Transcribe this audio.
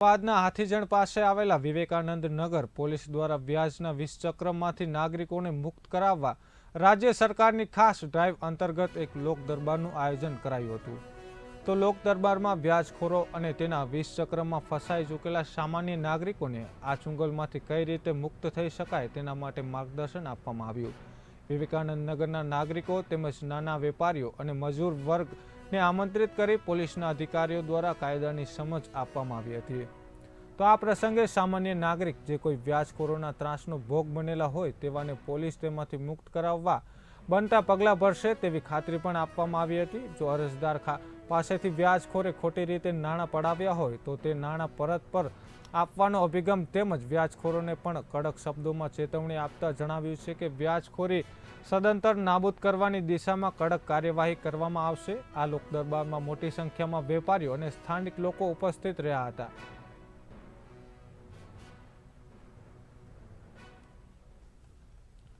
અમદાવાદના હાથીજણ પાસે આવેલા વિવેકાનંદ નગર પોલીસ દ્વારા વ્યાજના વીસ ચક્રમાંથી નાગરિકોને મુક્ત કરાવવા રાજ્ય સરકારની ખાસ ડ્રાઈવ અંતર્ગત એક લોક દરબારનું આયોજન કરાયું હતું. તો લોક દરબારમાં વ્યાજખોરો અને તેના વીસ ચક્રમાં ફસાઈ ચૂકેલા સામાન્ય નાગરિકોને આ ચુંગલમાંથી કઈ રીતે મુક્ત થઈ શકાય તેના માટે માર્ગદર્શન આપવામાં આવ્યું. વિવેકાનંદ નગરના નાગરિકો તેમજ નાના વેપારીઓ અને મજૂર વર્ગને આમંત્રિત કરી પોલીસના અધિકારીઓ દ્વારા કાયદાની સમજ આપવામાં આવી હતી. તો આ પ્રસંગે સામાન્ય નાગરિક જે કોઈ વ્યાજખોરોના ત્રાસનો ભોગ બનેલા હોય તેવાને પોલીસ તેમાંથી મુક્ત કરાવવા બનતા પગલાં ભરશે તેવી ખાતરી પણ આપવામાં આવી હતી. જો અરજદાર પાસેથી વ્યાજખોરે ખોટી રીતે નાણાં પડાવ્યા હોય તો તે નાણાં પરત પર આપવાનો અભિગમ તેમજ વ્યાજખોરોને પણ કડક શબ્દોમાં ચેતવણી આપતા જણાવ્યું છે કે વ્યાજખોરી સદંતર નાબૂદ કરવાની દિશામાં કડક કાર્યવાહી કરવામાં આવશે. આ લોકદરબારમાં મોટી સંખ્યામાં વેપારીઓ અને સ્થાનિક લોકો ઉપસ્થિત રહ્યા હતા.